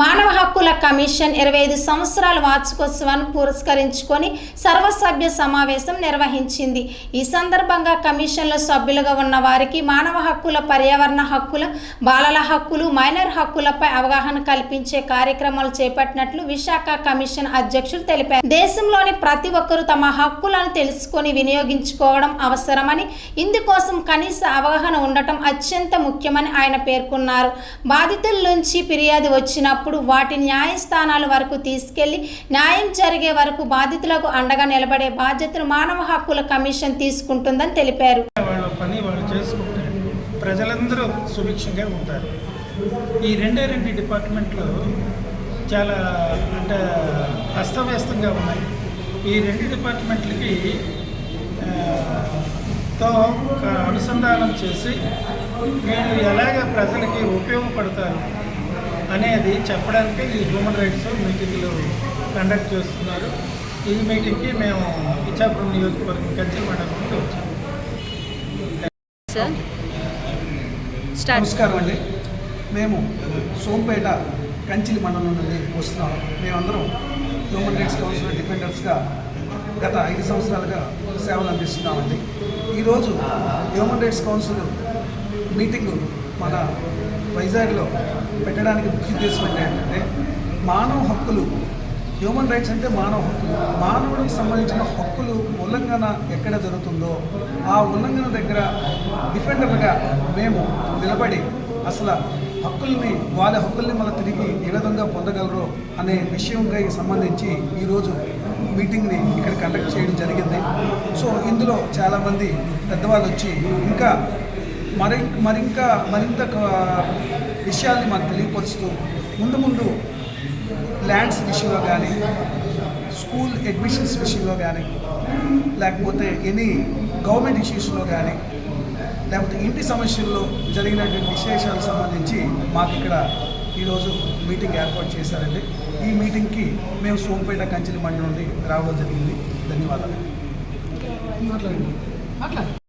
మానవ హక్కుల కమిషన్ ఇరవై ఐదు సంవత్సరాల వార్షికోత్సవాన్ని పురస్కరించుకొని సర్వసభ్య సమావేశం నిర్వహించింది. ఈ సందర్భంగా కమిషన్లో సభ్యులుగా ఉన్న వారికి మానవ హక్కుల పర్యావరణ హక్కుల బాలల హక్కులు మైనర్ హక్కులపై అవగాహన కల్పించే కార్యక్రమాలు చేపట్టినట్లు విశాఖ కమిషన్ అధ్యక్షులు తెలిపారు. దేశంలోని ప్రతి ఒక్కరూ తమ హక్కులను తెలుసుకొని వినియోగించుకోవడం అవసరమని ఇందుకోసం కనీస అవగాహన ఉండటం అత్యంత ముఖ్యమని ఆయన పేర్కొన్నారు. బాధితుల నుంచి ఫిర్యాదు వచ్చినప్పుడు వాటి న్యాయస్థానాల వరకు తీసుకెళ్ళి న్యాయం జరిగే వరకు బాధితులకు అండగా నిలబడే బాధ్యతను మానవ హక్కుల కమిషన్ తీసుకుంటుందని తెలిపారు. పని వాళ్ళు చేసుకుంటే ప్రజలందరూ సుభిక్షంగా ఉంటారు. ఈ రెండే రెండు డిపార్ట్మెంట్లు చాలా అంటే అస్తవ్యస్తంగా ఉన్నాయి. ఈ రెండు డిపార్ట్మెంట్లకి తో అనుసంధానం చేసి వీళ్ళు ఎలాగ ప్రజలకి ఉపయోగపడతారు అనేది చెప్పడానికి ఈ హ్యూమన్ రైట్స్ మీటింగ్లు కండక్ట్ చేస్తున్నారు. ఈ మీటింగ్కి మేము ఇచ్చాపురం నియోజకవర్గం కంచెల మండలం నుండి వచ్చాము సార్ స్టార్ట్. నమస్కారం అండి. మేము సోంపేట కంచిలి మండలం నుండి వస్తున్నాం. మేమందరం హ్యూమన్ రైట్స్ కౌన్సిల్ డిఫెండర్స్గా గత ఐదు సంవత్సరాలుగా సేవలు అందిస్తున్నామండి. ఈరోజు హ్యూమన్ రైట్స్ కౌన్సిల్ మీటింగ్ మన వైజాగ్లో పెట్టడానికి ముఖ్య ఉద్దేశం ఏంటంటే మానవ హక్కులు హ్యూమన్ రైట్స్ అంటే మానవ హక్కులు. మానవుడికి సంబంధించిన హక్కులు ఉల్లంఘన ఎక్కడ జరుగుతుందో ఆ ఉల్లంఘన దగ్గర డిఫెండర్లుగా మేము నిలబడి అసలు హక్కుల్ని వాళ్ళ హక్కుల్ని మళ్ళీ తిరిగి ఏ విధంగా పొందగలరు అనే విషయంగా సంబంధించి ఈరోజు మీటింగ్ని ఇక్కడ కండక్ట్ చేయడం జరిగింది. సో ఇందులో చాలామంది పెద్దవాళ్ళు వచ్చి ఇంకా మరి మరింకా మరింత క- విషయాల్ని మాకు తెలియపరుస్తూ ముందు ముందు ల్యాండ్స్ విషయంలో కానీ స్కూల్ అడ్మిషన్స్ విషయంలో కానీ లేకపోతే ఎనీ గవర్నమెంట్ ఇష్యూస్లో కానీ లేకపోతే ఇంటి సమస్యల్లో జరిగినటువంటి విశేషాలకు సంబంధించి మాకు ఇక్కడ ఈరోజు మీటింగ్ ఏర్పాటు చేశారండి. ఈ మీటింగ్కి మేము సోంపేట కంచిలి మండలి నుండి రావడం జరిగింది. ధన్యవాదాలు. మాట్లాడండి. మాట్లాడండి.